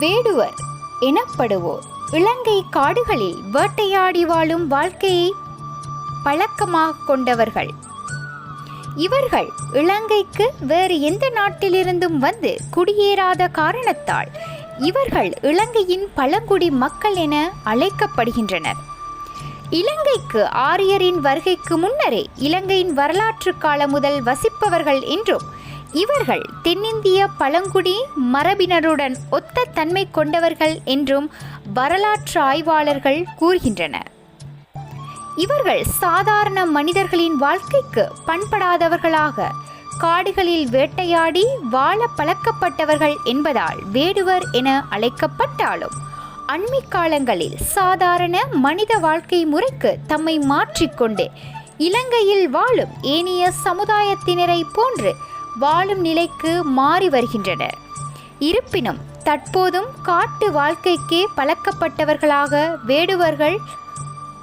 வேடுவர் எனப்படுவோர் இலங்கை காடுகளில் வேட்டையாடி வாழும் வாழ்க்கையை பழக்கமாக கொண்டவர்கள். இவர்கள் இலங்கைக்கு வேறு எந்த நாட்டிலிருந்தும் வந்து குடியேறாத காரணத்தால் இவர்கள் இலங்கையின் பழங்குடி மக்கள் என அழைக்கப்படுகின்றனர். இலங்கைக்கு ஆரியரின் வருகைக்கு முன்னரே இலங்கையின் வரலாற்று காலம் முதல் வசிப்பவர்கள் என்றும் இவர்கள் தென்னிந்திய பழங்குடி மரபினருடன் ஒத்த தன்மை கொண்டவர்கள் என்றும் வரலாற்று ஆய்வாளர்கள் கூறுகின்றனர். இவர்கள் சாதாரண மனிதர்களின் வாழ்க்கைக்கு பண்படாதவர்களாக காடுகளில் வேட்டையாடி வாழ பழக்கப்பட்டவர்கள் என்பதால் வேடுவர் என அழைக்கப்பட்டாலும் அண்மை காலங்களில் சாதாரண மனித வாழ்க்கை முறைக்கு தம்மை மாற்றிக்கொண்டு இலங்கையில் வாழும் ஏனைய சமுதாயத்தினரை போன்று வாழும் நிலைக்கு மாறி வருகின்றனர். இருப்பினும் தற்போதும் காட்டு வாழ்க்கைக்கே பழக்கப்பட்டவர்களாக வேடுவர்கள்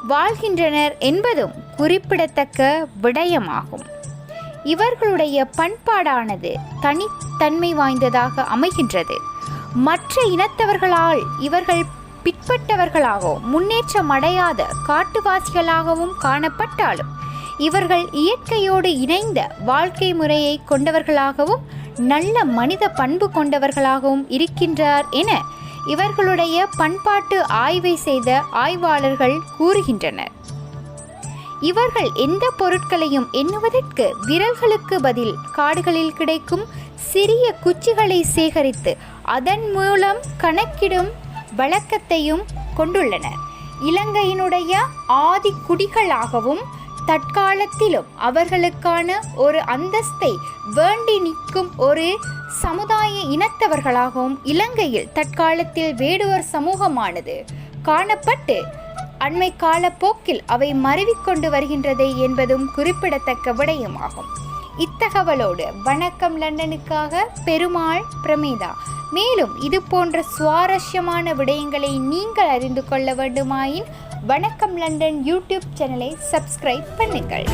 வாழ்கின்றனர் என்பதும் குறிப்பிடத்தக்க விடயமாகும். இவர்களுடைய பண்பாடானது தனித்தன்மை வாய்ந்ததாக அமைகின்றது. மற்ற இனத்தவர்களால் இவர்கள் பிற்பட்டவர்களாகவும் முன்னேற்றம் அடையாத காட்டுவாசிகளாகவும் காணப்பட்டாலும் இவர்கள் இயற்கையோடு இணைந்த வாழ்க்கை முறையை கொண்டவர்களாகவும் நல்ல மனித பண்பு கொண்டவர்களாகவும் இருக்கின்றார் என இவர்களுடைய பண்பாட்டு ஆய்வை செய்த ஆய்வாளர்கள் கூறுகின்றனர். இவர்கள் எந்த பொருட்களையும் எண்ணுவதற்கு விரல்களுக்கு பதில் காடுகளில் கிடைக்கும் சிறிய குச்சிகளை சேகரித்து அதன் மூலம் கணக்கிடும் வழக்கத்தையும் கொண்டுள்ளனர். இலங்கையினுடைய ஆதி குடிகளாகவும் தற்காலத்திலும் அவர்களுக்கான ஒரு அந்தஸ்தை வேண்டி நிற்கும் ஒரு சமுதாய இனத்தவர்களாகவும் இலங்கையில் தற்காலத்தில் வேடுவர் சமூகமானது. காணப்பட்டு அண்மை காலப்போக்கில் அவை மருவிக்கொண்டு வருகின்றது என்பதும் குறிப்பிடத்தக்க விடயமாகும். இத்தகவலோடு வணக்கம் லண்டனுக்காக பெருமாள் பிரமேதா. மேலும் இது போன்ற சுவாரஸ்யமான விடயங்களை நீங்கள் அறிந்து கொள்ள வேண்டுமாயின் வணக்கம் லண்டன் யூடியூப் சேனலை சப்ஸ்கிரைப் பண்ணுங்கள்.